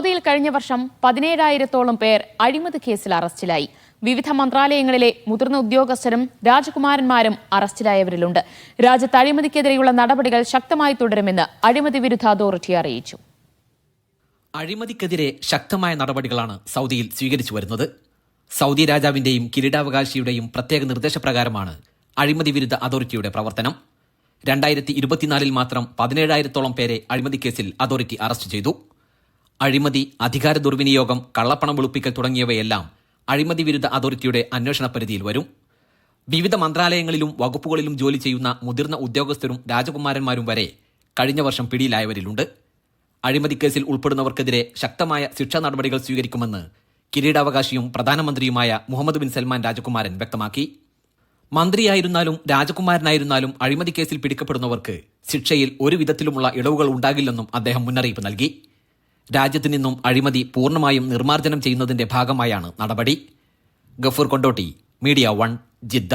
സൗദിയിൽ കഴിഞ്ഞ വർഷം പതിനേഴായിരത്തോളം പേർ അഴിമതി കേസിൽ അറസ്റ്റിലായി. വിവിധ മന്ത്രാലയങ്ങളിലെ മുതിർന്ന ഉദ്യോഗസ്ഥരും രാജകുമാരന്മാരും അറസ്റ്റിലായവരിലുണ്ട്. രാജ്യത്ത് അഴിമതിക്കെതിരെയുള്ള നടപടികൾ ശക്തമായി തുടരുമെന്ന് അഴിമതി വിരുദ്ധ അതോറിറ്റി അറിയിച്ചു. അഴിമതിക്കെതിരെ ശക്തമായ നടപടികളാണ് സൗദിയിൽ സ്വീകരിച്ചു വരുന്നത്. സൗദി രാജാവിന്റെയും കിരീടാവകാശിയുടെയും പ്രത്യേക നിർദ്ദേശപ്രകാരമാണ് അഴിമതി വിരുദ്ധ അതോറിറ്റിയുടെ പ്രവർത്തനം. രണ്ടായിരത്തി ഇരുപത്തിനാലിൽ മാത്രം പതിനേഴായിരത്തോളം പേരെ അഴിമതി കേസിൽ അതോറിറ്റി അറസ്റ്റ് ചെയ്തു. അഴിമതി അധികാര ദുർവിനിയോഗം കള്ളപ്പണം വെളുപ്പിക്കൽ തുടങ്ങിയവയെല്ലാം അഴിമതി വിരുദ്ധ അതോറിറ്റിയുടെ അന്വേഷണ പരിധിയിൽ വരും. വിവിധ മന്ത്രാലയങ്ങളിലും വകുപ്പുകളിലും ജോലി ചെയ്യുന്ന മുതിർന്ന ഉദ്യോഗസ്ഥരും രാജകുമാരന്മാരും വരെ കഴിഞ്ഞ വർഷം പിടിയിലായവരിലുണ്ട്. അഴിമതി കേസിൽ ഉൾപ്പെടുന്നവർക്കെതിരെ ശക്തമായ ശിക്ഷാ നടപടികൾ സ്വീകരിക്കുമെന്ന് കിരീടാവകാശിയും പ്രധാനമന്ത്രിയുമായ മുഹമ്മദ് ബിൻ സൽമാൻ രാജകുമാരൻ വ്യക്തമാക്കി. മന്ത്രിയായിരുന്നാലും രാജകുമാരനായിരുന്നാലും അഴിമതി കേസിൽ പിടിക്കപ്പെടുന്നവർക്ക് ശിക്ഷയിൽ ഒരു വിധത്തിലുമുള്ള ഇളവുകൾ ഉണ്ടാകില്ലെന്നും അദ്ദേഹം മുന്നറിയിപ്പ് നൽകി. രാജ്യത്തു നിന്നും അഴിമതി പൂർണമായും നിർമ്മാർജനം ചെയ്യുന്നതിന്റെ ഭാഗമായാണ് നടപടി. Gafoor Kondotty media one Jeddah.